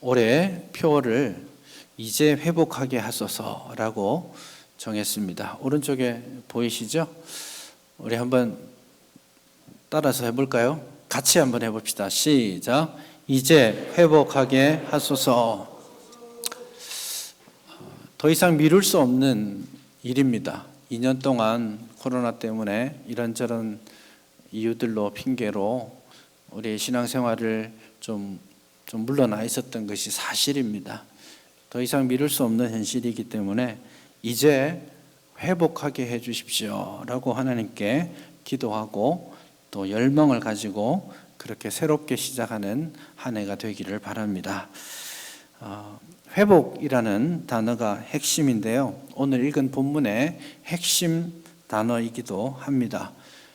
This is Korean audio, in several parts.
올해 표를 이제 회복하게 하소서라고 정했습니다. 오른쪽에 보이시죠? 우리 한번 따라서 해볼까요? 같이 한번 해봅시다. 시작. 이제 회복하게 하소서. 더 이상 미룰 수 없는 일입니다. 2년 동안 코로나 때문에 이런저런 이유들로 핑계로 우리 신앙생활을 좀, 좀 물러나 있었던 것이 사실입니다. 더 이상 미룰 수 없는 현실이기 때문에 이제 회복하게 해 주십시오 라고 하나님께 기도하고 또 열망을 가지고 그렇게 새롭게 시작하는 한 해가 되기를 바랍니다. 어, 회복이라는 단어가 핵심인데요. 오늘 읽은 본문의 핵심 단어이기도 합니다.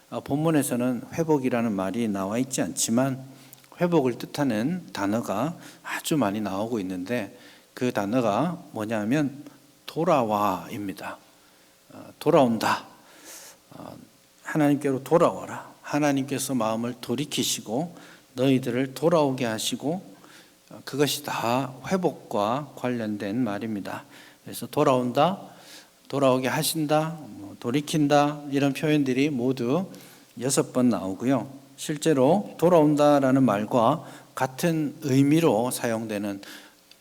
어, 본문에서는 회복이라는 말이 나와 있지 않지만 회복을 뜻하는 단어가 아주 많이 나오고 있는데 그 단어가 뭐냐면 돌아와입니다. 어, 돌아온다. 어, 하나님께로 돌아와라. 하나님께서 마음을 돌이키시고 너희들을 돌아오게 하시고 어, 그것이 다 회복과 관련된 말입니다. 그래서 돌아온다, 돌아오게 하신다, 뭐 돌이킨다 이런 표현들이 모두 여섯 번 나오고요. 실제로 돌아온다라는 말과 같은 의미로 사용되는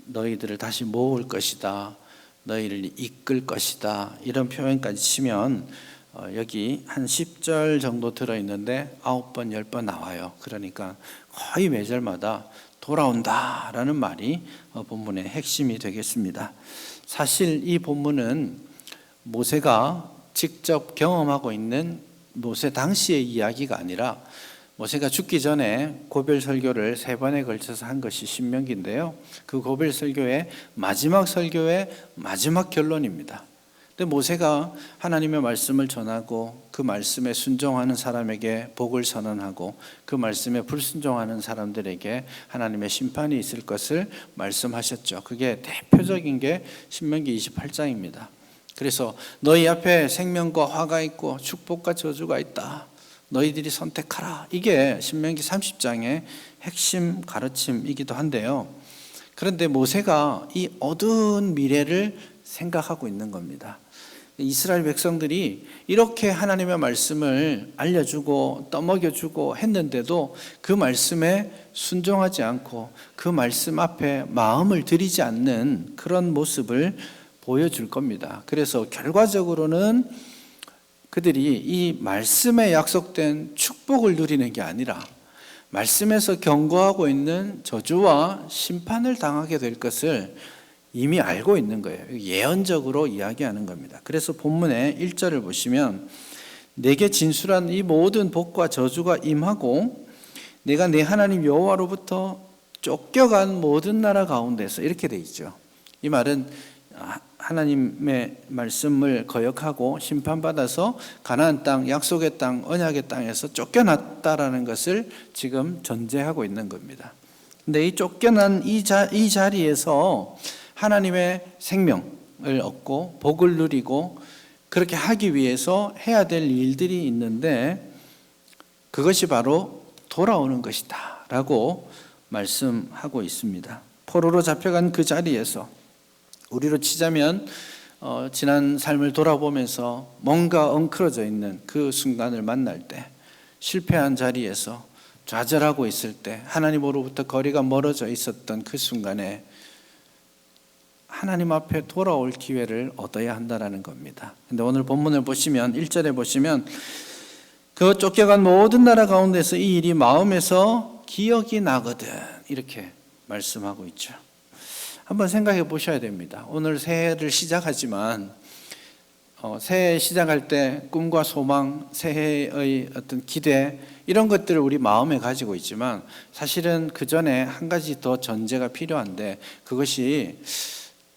너희들을 다시 모을 것이다. 너희를 이끌 것이다. 이런 표현까지 치면 어, 여기 한 10절 정도 들어 있는데 9번, 10번 나와요. 그러니까 거의 매절마다 돌아온다라는 말이 어, 본문의 핵심이 되겠습니다. 사실 이 본문은 모세가 직접 경험하고 있는 모세 당시의 이야기가 아니라 모세가 죽기 전에 고별 설교를 세 번에 걸쳐서 한 것이 신명기인데요. 그 고별 설교의 마지막 설교의 마지막 결론입니다. 근데 모세가 하나님의 말씀을 전하고 그 말씀에 순종하는 사람에게 복을 선언하고 그 말씀에 불순종하는 사람들에게 하나님의 심판이 있을 것을 말씀하셨죠. 그게 대표적인 게 신명기 28장입니다. 그래서 너희 앞에 생명과 화가 있고 축복과 저주가 있다. 너희들이 선택하라. 이게 신명기 30장의 핵심 가르침이기도 한데요. 그런데 모세가 이 어두운 미래를 생각하고 있는 겁니다. 이스라엘 백성들이 이렇게 하나님의 말씀을 알려주고 떠먹여주고 했는데도 그 말씀에 순종하지 않고 그 말씀 앞에 마음을 들이지 않는 그런 모습을 보여줄 겁니다. 그래서 결과적으로는 그들이 이 말씀에 약속된 축복을 누리는 게 아니라 말씀에서 경고하고 있는 저주와 심판을 당하게 될 것을 이미 알고 있는 거예요. 예언적으로 이야기하는 겁니다. 그래서 본문의 1절을 보시면 내게 진술한 이 모든 복과 저주가 임하고 내가 내 하나님 여호와로부터 쫓겨간 모든 나라 가운데서 이렇게 돼 있죠. 이 말은 하나님의 말씀을 거역하고 심판받아서 가나안 땅, 약속의 땅, 언약의 땅에서 쫓겨났다라는 것을 지금 전제하고 있는 겁니다. 근데 이 쫓겨난 이, 자, 이 자리에서 하나님의 생명을 얻고 복을 누리고 그렇게 하기 위해서 해야 될 일들이 있는데 그것이 바로 돌아오는 것이다 라고 말씀하고 있습니다. 포로로 잡혀간 그 자리에서 우리로 치자면 어, 지난 삶을 돌아보면서 뭔가 엉클어져 있는 그 순간을 만날 때 실패한 자리에서 좌절하고 있을 때 하나님으로부터 거리가 멀어져 있었던 그 순간에 하나님 앞에 돌아올 기회를 얻어야 한다라는 겁니다. 근데 오늘 본문을 보시면 1절에 보시면 그 쫓겨간 모든 나라 가운데서 이 일이 마음에서 기억이 나거든 이렇게 말씀하고 있죠. 한번 생각해 보셔야 됩니다. 오늘 새해를 시작하지만 어, 새해 시작할 때 꿈과 소망, 새해의 어떤 기대 이런 것들을 우리 마음에 가지고 있지만 사실은 그 전에 한 가지 더 전제가 필요한데 그것이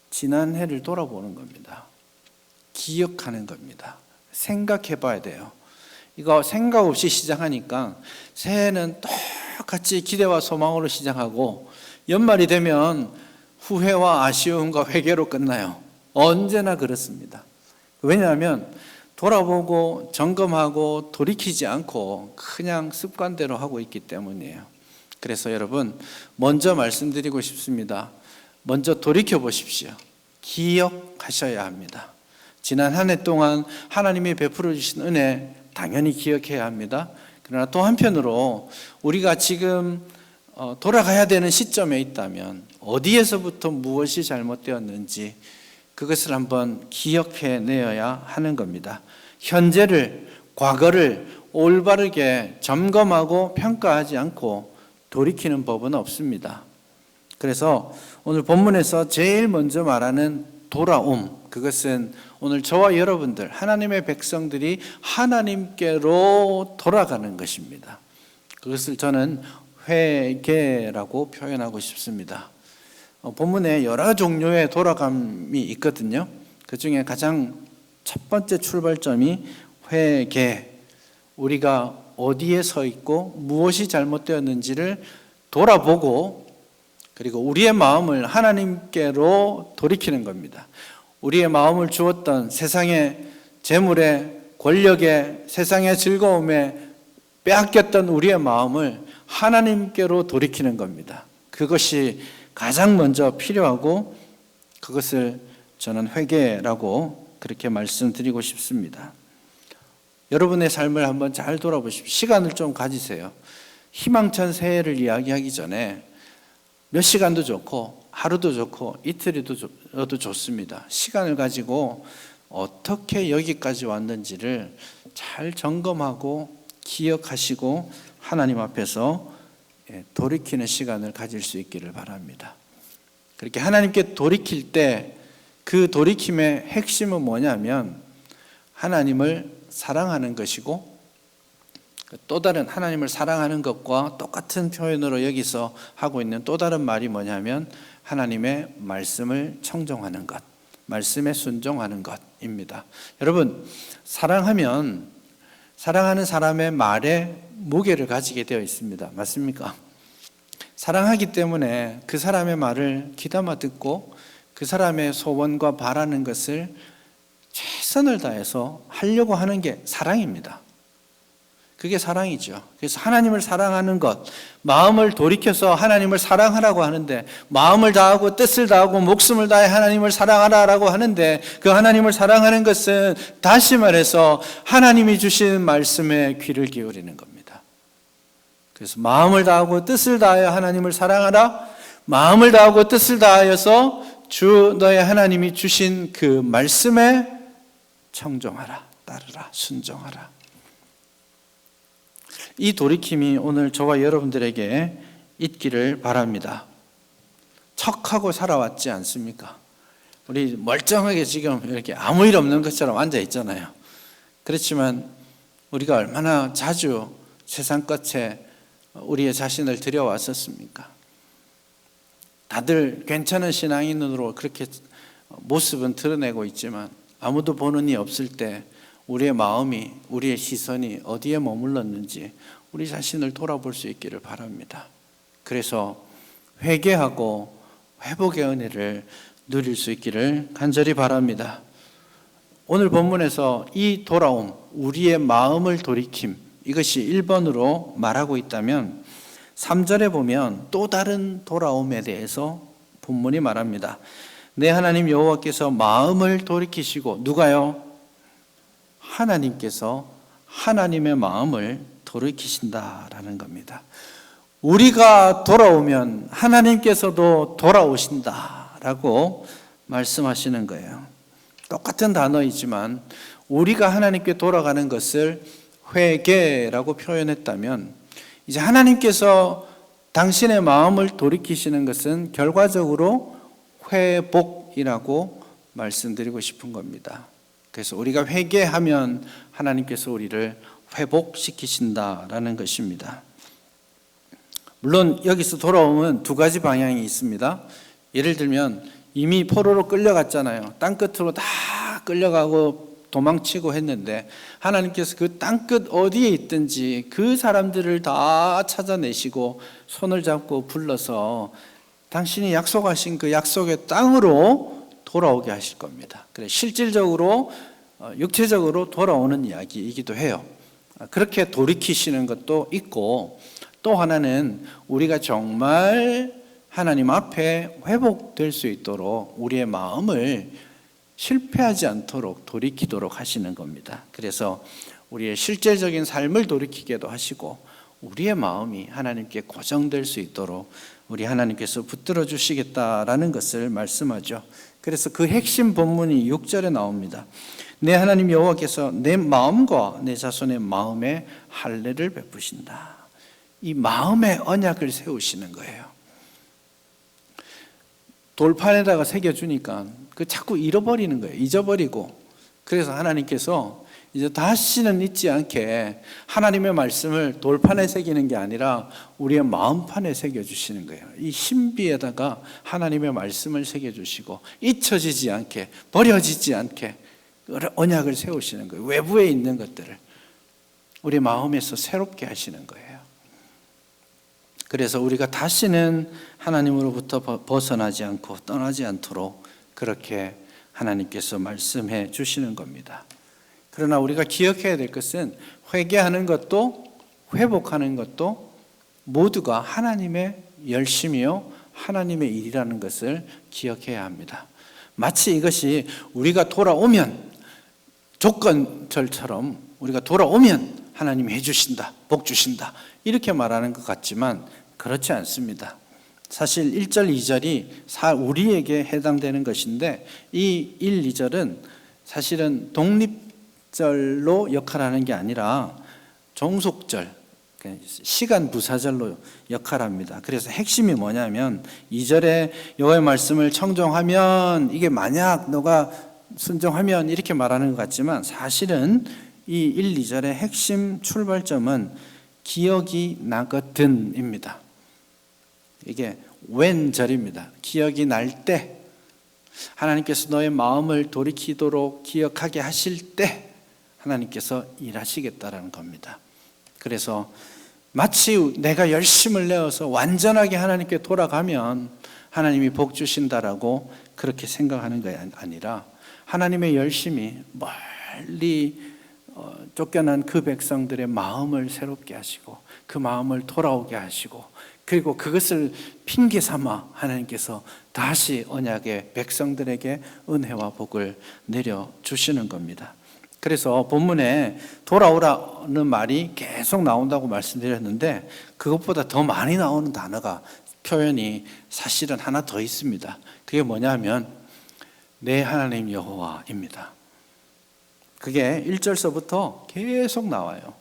지난 해를 돌아보는 겁니다. 기억하는 겁니다. 생각해 봐야 돼요. 이거 생각 없이 시작하니까 새해는 똑같이 기대와 소망으로 시작하고 연말이 되면 후회와 아쉬움과 회개로 끝나요. 언제나 그렇습니다. 왜냐하면 돌아보고 점검하고 돌이키지 않고 그냥 습관대로 하고 있기 때문이에요. 그래서 여러분 먼저 말씀드리고 싶습니다. 먼저 돌이켜 보십시오. 기억하셔야 합니다. 지난 한 해 동안 하나님이 베풀어 주신 은혜 당연히 기억해야 합니다. 그러나 또 한편으로 우리가 지금 어, 돌아가야 되는 시점에 있다면 어디에서부터 무엇이 잘못되었는지 그것을 한번 기억해 내어야 하는 겁니다. 현재를 과거를 올바르게 점검하고 평가하지 않고 돌이키는 법은 없습니다. 그래서 오늘 본문에서 제일 먼저 말하는 돌아옴 그것은 오늘 저와 여러분들 하나님의 백성들이 하나님께로 돌아가는 것입니다. 그것을 저는 회개라고 표현하고 싶습니다. 어, 본문에 여러 종류의 돌아감이 있거든요. 그 중에 가장 첫 번째 출발점이 회개. 우리가 어디에 서 있고 무엇이 잘못되었는지를 돌아보고 그리고 우리의 마음을 하나님께로 돌이키는 겁니다. 우리의 마음을 주었던 세상의 재물에 권력에 세상의 즐거움에 빼앗겼던 우리의 마음을 하나님께로 돌이키는 겁니다. 그것이 가장 먼저 필요하고 그것을 저는 회개라고 그렇게 말씀드리고 싶습니다. 여러분의 삶을 한번 잘 돌아보십시오. 시간을 좀 가지세요. 희망찬 새해를 이야기하기 전에 몇 시간도 좋고 하루도 좋고 이틀이도 좋습니다. 시간을 가지고 어떻게 여기까지 왔는지를 잘 점검하고 기억하시고 하나님 앞에서 예, 돌이키는 시간을 가질 수 있기를 바랍니다. 그렇게 하나님께 돌이킬 때 그 돌이킴의 핵심은 뭐냐면 하나님을 사랑하는 것이고 또 다른 하나님을 사랑하는 것과 똑같은 표현으로 여기서 하고 있는 또 다른 말이 뭐냐면 하나님의 말씀을 청정하는 것, 말씀에 순종하는 것입니다. 여러분, 사랑하면 사랑하는 사람의 말에 무게를 가지게 되어 있습니다. 맞습니까? 사랑하기 때문에 그 사람의 말을 귀담아 듣고 그 사람의 소원과 바라는 것을 최선을 다해서 하려고 하는 게 사랑입니다. 그게 사랑이죠. 그래서 하나님을 사랑하는 것, 마음을 돌이켜서 하나님을 사랑하라고 하는데, 마음을 다하고 뜻을 다하고 목숨을 다해 하나님을 사랑하라라고 하는데, 그 하나님을 사랑하는 것은 다시 말해서 하나님이 주신 말씀에 귀를 기울이는 겁니다. 그래서 마음을 다하고 뜻을 다하여 하나님을 사랑하라, 마음을 다하고 뜻을 다하여서 주 너의 하나님이 주신 그 말씀에 청종하라, 따르라, 순종하라. 이 돌이킴이 오늘 저와 여러분들에게 있기를 바랍니다. 척하고 살아왔지 않습니까? 우리 멀쩡하게 지금 이렇게 아무 일 없는 것처럼 앉아 있잖아요. 그렇지만 우리가 얼마나 자주 세상 끝에 우리의 자신을 들여왔었습니까? 다들 괜찮은 신앙인으로 그렇게 모습은 드러내고 있지만 아무도 보는 이 없을 때 우리의 마음이, 우리의 시선이 어디에 머물렀는지 우리 자신을 돌아볼 수 있기를 바랍니다. 그래서 회개하고 회복의 은혜를 누릴 수 있기를 간절히 바랍니다. 오늘 본문에서 이 돌아옴, 우리의 마음을 돌이킴, 이것이 1번으로 말하고 있다면 3절에 보면 또 다른 돌아옴에 대해서 본문이 말합니다. 내 하나님 여호와께서 마음을 돌이키시고 누가요? 하나님께서 하나님의 마음을 돌이키신다라는 겁니다. 우리가 돌아오면 하나님께서도 돌아오신다라고 말씀하시는 거예요. 똑같은 단어이지만 우리가 하나님께 돌아가는 것을 회개라고 표현했다면 이제 하나님께서 당신의 마음을 돌이키시는 것은 결과적으로 회복이라고 말씀드리고 싶은 겁니다. 그래서 우리가 회개하면 하나님께서 우리를 회복시키신다라는 것입니다. 물론 여기서 돌아오면 두 가지 방향이 있습니다. 예를 들면 이미 포로로 끌려갔잖아요. 땅 끝으로 다 끌려가고 도망치고 했는데 하나님께서 그 땅끝 어디에 있든지 그 사람들을 다 찾아내시고 손을 잡고 불러서 당신이 약속하신 그 약속의 땅으로 돌아오게 하실 겁니다. 그래 실질적으로 어, 육체적으로 돌아오는 이야기이기도 해요. 아, 그렇게 돌이키시는 것도 있고 또 하나는 우리가 정말 하나님 앞에 회복될 수 있도록 우리의 마음을 실패하지 않도록 돌이키도록 하시는 겁니다. 그래서 우리의 실제적인 삶을 돌이키게도 하시고 우리의 마음이 하나님께 고정될 수 있도록 우리 하나님께서 붙들어 주시겠다라는 것을 말씀하죠. 그래서 그 핵심 본문이 6절에 나옵니다. 내 하나님 여호와께서 내 마음과 내 자손의 마음에 할례를 베푸신다. 이 마음의 언약을 세우시는 거예요. 돌판에다가 새겨 주니까 그 자꾸 잃어버리는 거예요. 잊어버리고. 그래서 하나님께서 이제 다시는 잊지 않게 하나님의 말씀을 돌판에 새기는 게 아니라 우리의 마음판에 새겨 주시는 거예요. 이 신비에다가 하나님의 말씀을 새겨 주시고 잊혀지지 않게 버려지지 않게 언약을 세우시는 거예요. 외부에 있는 것들을 우리 마음에서 새롭게 하시는 거예요. 그래서 우리가 다시는 하나님으로부터 벗어나지 않고 떠나지 않도록 그렇게 하나님께서 말씀해 주시는 겁니다. 그러나 우리가 기억해야 될 것은 회개하는 것도 회복하는 것도 모두가 하나님의 열심이요 하나님의 일이라는 것을 기억해야 합니다. 마치 이것이 우리가 돌아오면 조건절처럼 우리가 돌아오면 하나님이 해주신다, 복 주신다 이렇게 말하는 것 같지만 그렇지 않습니다. 사실 1절, 2절이 우리에게 해당되는 것인데 이 1, 2절은 사실은 독립절로 역할하는 게 아니라 종속절, 시간 부사절로 역할합니다. 그래서 핵심이 뭐냐면 2절에 여호와의 말씀을 청종하면 이게 만약 너가 순종하면 이렇게 말하는 것 같지만 사실은 이 1, 2절의 핵심 출발점은 기억이 나거든입니다. 이게 웬 절입니다. 기억이 날 때, 하나님께서 너의 마음을 돌이키도록 기억하게 하실 때, 하나님께서 일하시겠다라는 겁니다. 그래서 마치 내가 열심을 내어서 완전하게 하나님께 돌아가면 하나님이 복 주신다라고 그렇게 생각하는 게 아니라 하나님의 열심이 멀리 어, 쫓겨난 그 백성들의 마음을 새롭게 하시고 그 마음을 돌아오게 하시고 그리고 그것을 핑계 삼아 하나님께서 다시 언약의 백성들에게 은혜와 복을 내려 주시는 겁니다. 그래서 본문에 돌아오라는 말이 계속 나온다고 말씀드렸는데 그것보다 더 많이 나오는 단어가 표현이 사실은 하나 더 있습니다. 그게 뭐냐면 내 하나님 여호와입니다. 그게 1절서부터 계속 나와요.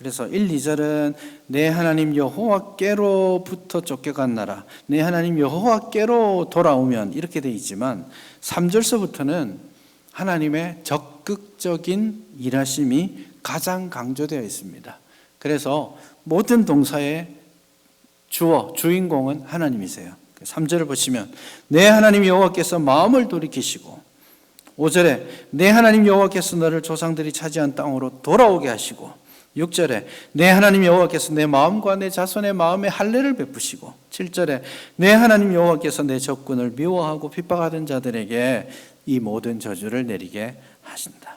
그래서 1, 2절은 내 하나님 여호와께로부터 쫓겨간 나라, 내 하나님 여호와께로 돌아오면 이렇게 돼 있지만 3절서부터는 하나님의 적극적인 일하심이 가장 강조되어 있습니다. 그래서 모든 동사의 주어, 주인공은 하나님이세요. 3절을 보시면 내 하나님 여호와께서 마음을 돌이키시고 5절에 내 하나님 여호와께서 너를 조상들이 차지한 땅으로 돌아오게 하시고 6절에 내 하나님 여호와께서 내 마음과 내 자손의 마음에 할례를 베푸시고 7절에 내 하나님 여호와께서 내 적군을 미워하고 핍박하던 자들에게 이 모든 저주를 내리게 하신다.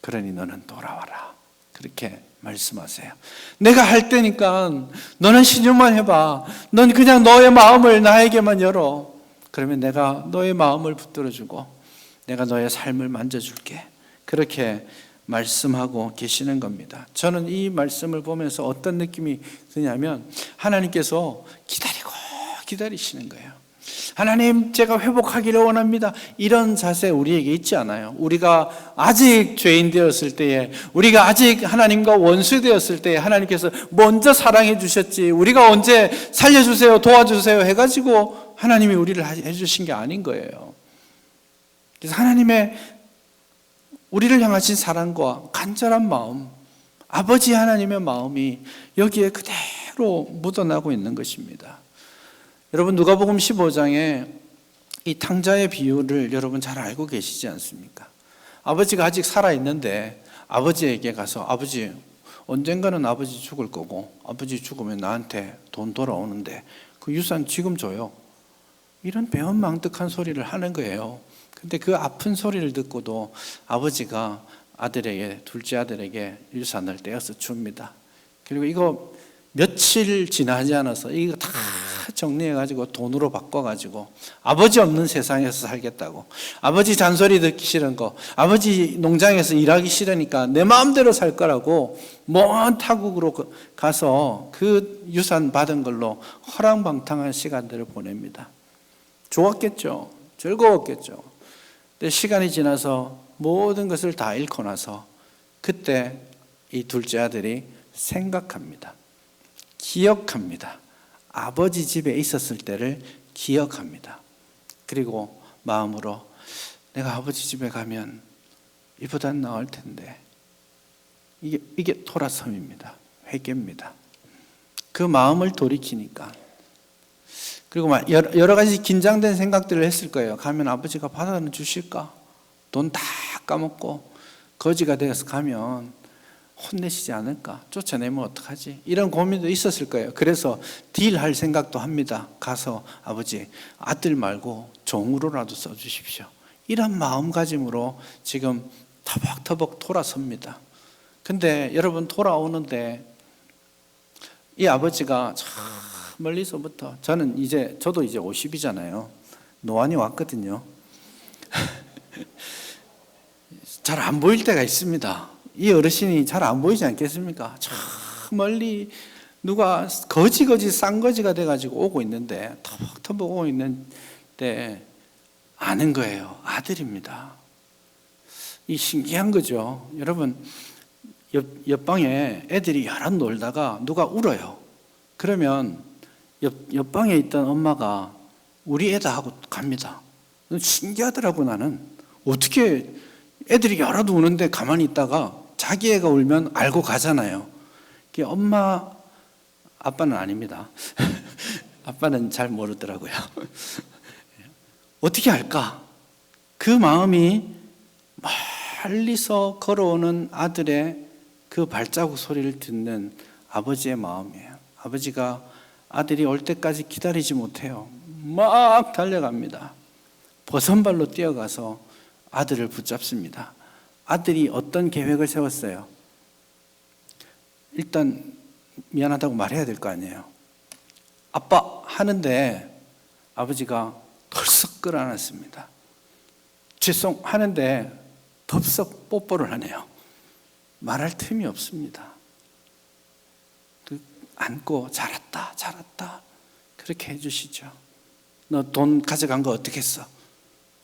그러니 너는 돌아와라. 그렇게 말씀하세요. 내가 할 때니까 너는 신용만 해봐. 넌 그냥 너의 마음을 나에게만 열어. 그러면 내가 너의 마음을 붙들어주고 내가 너의 삶을 만져줄게. 그렇게 말씀하고 계시는 겁니다. 저는 이 말씀을 보면서 어떤 느낌이 드냐면 하나님께서 기다리고 기다리시는 거예요. 하나님, 제가 회복하기를 원합니다. 이런 자세 우리에게 있지 않아요. 우리가 아직 죄인 되었을 때에, 우리가 아직 하나님과 원수 되었을 때에 하나님께서 먼저 사랑해 주셨지. 우리가 언제 살려주세요, 도와주세요 해가지고 하나님이 우리를 해주신 게 아닌 거예요. 그래서 하나님의 우리를 향하신 사랑과 간절한 마음, 아버지 하나님의 마음이 여기에 그대로 묻어나고 있는 것입니다. 여러분 누가복음 15장에 이 탕자의 비유를 여러분 잘 알고 계시지 않습니까? 아버지가 아직 살아 있는데 아버지에게 가서 아버지 언젠가는 아버지 죽을 거고 아버지 죽으면 나한테 돈 돌아오는데 그 유산 지금 줘요. 이런 배은망덕한 소리를 하는 거예요. 근데 그 아픈 소리를 듣고도 아버지가 아들에게 둘째 아들에게 유산을 떼어서 줍니다. 그리고 이거 며칠 지나지 않아서 이거 다 정리해가지고 돈으로 바꿔가지고 아버지 없는 세상에서 살겠다고 아버지 잔소리 듣기 싫은 거 아버지 농장에서 일하기 싫으니까 내 마음대로 살 거라고 먼 타국으로 그- 가서 그 유산 받은 걸로 허랑방탕한 시간들을 보냅니다. 좋았겠죠. 즐거웠겠죠. 시간이 지나서 모든 것을 다 잃고 나서 그때 이 둘째 아들이 생각합니다. 기억합니다. 아버지 집에 있었을 때를 기억합니다. 그리고 마음으로 내가 아버지 집에 가면 이보단 나을 텐데 이게 이게 토라섬입니다. 회개입니다. 그 마음을 돌이키니까 그리고 막 여러, 가지 긴장된 생각들을 했을 거예요. 가면 아버지가 받아는 주실까? 돈 다 까먹고 거지가 되어서 가면 혼내시지 않을까? 쫓아내면 어떡하지? 이런 고민도 있었을 거예요. 그래서 딜할 생각도 합니다. 가서 아버지 아들 말고 종으로라도 써주십시오. 이런 마음가짐으로 지금 터벅터벅 돌아섭니다. 근데 여러분 돌아오는데 이 아버지가 참 멀리서부터 저는 이제 저도 이제 50이잖아요. 노안이 왔거든요. 잘 안 보일 때가 있습니다. 이 어르신이 잘 안 보이지 않겠습니까? 저 멀리 누가 거지거지 쌍거지가 돼가지고 오고 있는데 터벅터벅 오고 있는데 아는 거예요. 아들입니다. 이 신기한 거죠. 여러분 옆, 옆방에 애들이 여럿 놀다가 누가 울어요. 그러면 옆, 옆방에 있던 엄마가 우리 애다 하고 갑니다. 신기하더라고 나는. 어떻게 애들이 여럿 우는데 가만히 있다가 자기 애가 울면 알고 가잖아요. 그게 엄마, 아빠는 아닙니다. 아빠는 잘 모르더라고요. 어떻게 할까? 그 마음이 멀리서 걸어오는 아들의 그 발자국 소리를 듣는 아버지의 마음이에요. 아버지가 아들이 올 때까지 기다리지 못해요. 막 달려갑니다. 버선발로 뛰어가서 아들을 붙잡습니다. 아들이 어떤 계획을 세웠어요? 일단 미안하다고 말해야 될 거 아니에요. 아빠 하는데 아버지가 덜썩 끌어안았습니다. 죄송 하는데 덥석 뽀뽀를 하네요. 말할 틈이 없습니다. 그 안고 잘했다, 잘했다 그렇게 해주시죠. 너 돈 가져간 거 어떻게 했어?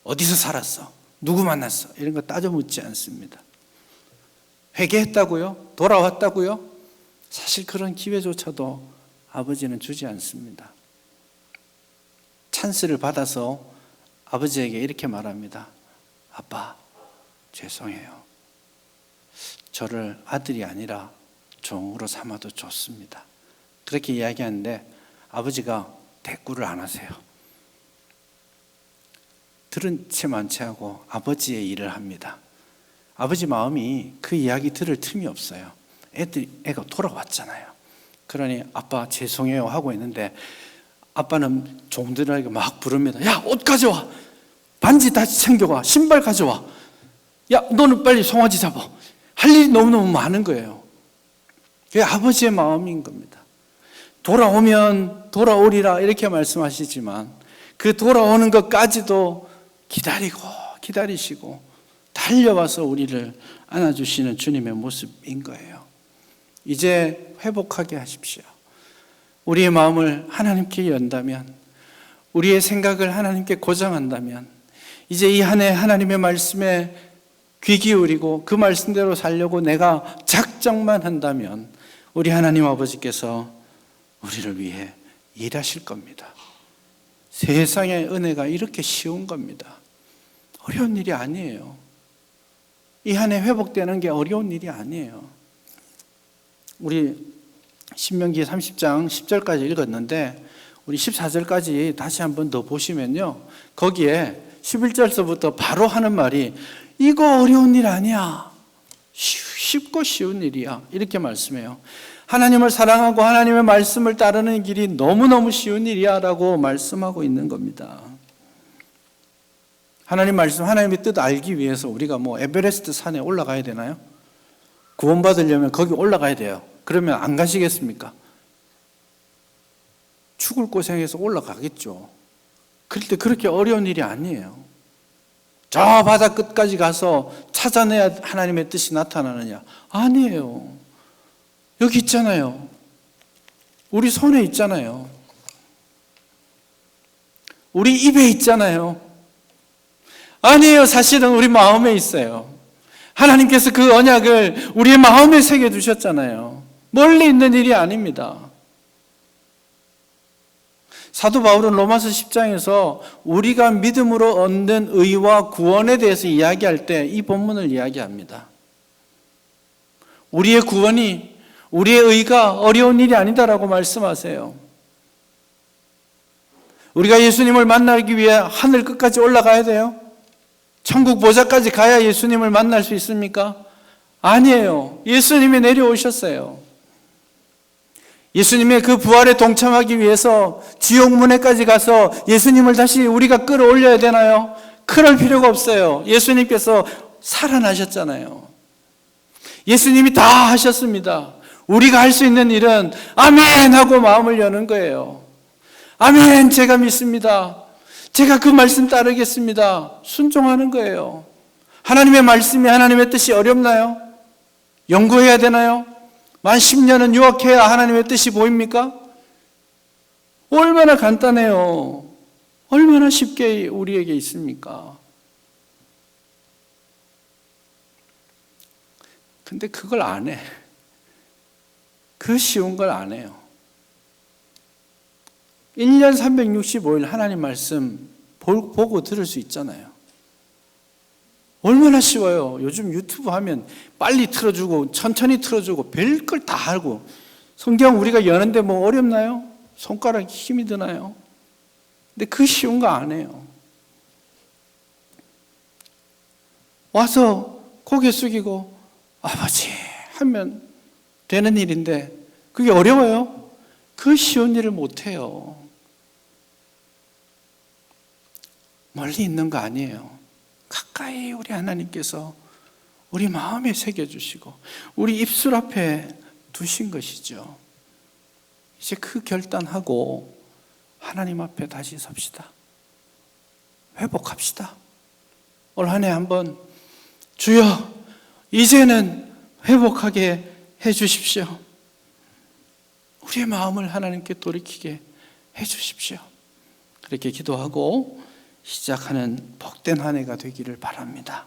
어디서 살았어? 누구 만났어? 이런 거 따져 묻지 않습니다. 회개했다고요? 돌아왔다고요? 사실 그런 기회조차도 아버지는 주지 않습니다. 찬스를 받아서 아버지에게 이렇게 말합니다. 아빠, 죄송해요. 저를 아들이 아니라 종으로 삼아도 좋습니다. 그렇게 이야기하는데 아버지가 대꾸를 안 하세요. 들은 채 많지 하고 아버지의 일을 합니다. 아버지 마음이 그 이야기 들을 틈이 없어요. 애들, 애가 돌아왔잖아요. 그러니 아빠 죄송해요 하고 있는데 아빠는 종들에게 막 부릅니다. 야, 옷 가져와. 반지 다시 챙겨와. 신발 가져와. 야, 너는 빨리 송아지 잡아. 할 일이 너무너무 많은 거예요. 그게 아버지의 마음인 겁니다. 돌아오면 돌아오리라 이렇게 말씀하시지만 그 돌아오는 것까지도 기다리고 기다리시고 달려와서 우리를 안아주시는 주님의 모습인 거예요. 이제 회복하게 하십시오. 우리의 마음을 하나님께 연다면, 우리의 생각을 하나님께 고정한다면, 이제 이 한 해 하나님의 말씀에 귀 기울이고 그 말씀대로 살려고 내가 작정만 한다면, 우리 하나님 아버지께서 우리를 위해 일하실 겁니다. 세상의 은혜가 이렇게 쉬운 겁니다. 어려운 일이 아니에요. 이 한 해 회복되는 게 어려운 일이 아니에요. 우리 신명기 30장 10절까지 읽었는데 우리 14절까지 다시 한 번 더 보시면요. 거기에 11절서부터 바로 하는 말이 이거 어려운 일 아니야. 쉽고 쉬운 일이야. 이렇게 말씀해요. 하나님을 사랑하고 하나님의 말씀을 따르는 길이 너무너무 쉬운 일이야 라고 말씀하고 있는 겁니다. 하나님 말씀, 하나님의 뜻 알기 위해서 우리가 뭐 에베레스트 산에 올라가야 되나요? 구원받으려면 거기 올라가야 돼요. 그러면 안 가시겠습니까? 죽을 고생해서 올라가겠죠. 그럴 때 그렇게 어려운 일이 아니에요. 저 바다 끝까지 가서 찾아내야 하나님의 뜻이 나타나느냐? 아니에요. 여기 있잖아요. 우리 손에 있잖아요. 우리 입에 있잖아요. 아니에요. 사실은 우리 마음에 있어요. 하나님께서 그 언약을 우리의 마음에 새겨 두셨잖아요. 멀리 있는 일이 아닙니다. 사도 바울은 로마서 10장에서 우리가 믿음으로 얻는 의와 구원에 대해서 이야기할 때 이 본문을 이야기합니다. 우리의 구원이 우리의 의가 어려운 일이 아니다라고 말씀하세요. 우리가 예수님을 만나기 위해 하늘 끝까지 올라가야 돼요? 천국 보좌까지 가야 예수님을 만날 수 있습니까? 아니에요. 예수님이 내려오셨어요. 예수님의 그 부활에 동참하기 위해서 지옥 문에까지 가서 예수님을 다시 우리가 끌어올려야 되나요? 그럴 필요가 없어요. 예수님께서 살아나셨잖아요. 예수님이 다 하셨습니다. 우리가 할 수 있는 일은 아멘 하고 마음을 여는 거예요. 아멘 제가 믿습니다. 제가 그 말씀 따르겠습니다. 순종하는 거예요. 하나님의 말씀이 하나님의 뜻이 어렵나요? 연구해야 되나요? 만 10년은 유학해야 하나님의 뜻이 보입니까? 얼마나 간단해요. 얼마나 쉽게 우리에게 있습니까? 근데 그걸 안 해. 그 쉬운 걸 안 해요. 1년 365일 하나님 말씀 보고 들을 수 있잖아요. 얼마나 쉬워요. 요즘 유튜브 하면 빨리 틀어주고 천천히 틀어주고 별걸 다 알고 성경 우리가 여는데 뭐 어렵나요? 손가락 힘이 드나요? 근데 그 쉬운 거 안 해요. 와서 고개 숙이고 아버지 하면 되는 일인데 그게 어려워요? 그 쉬운 일을 못 해요. 멀리 있는 거 아니에요. 가까이 우리 하나님께서 우리 마음에 새겨주시고 우리 입술 앞에 두신 것이죠. 이제 그 결단하고 하나님 앞에 다시 섭시다. 회복합시다. 올 한 해 한번 주여 이제는 회복하게 해 주십시오. 우리의 마음을 하나님께 돌이키게 해 주십시오. 그렇게 기도하고 시작하는 복된 한 해가 되기를 바랍니다.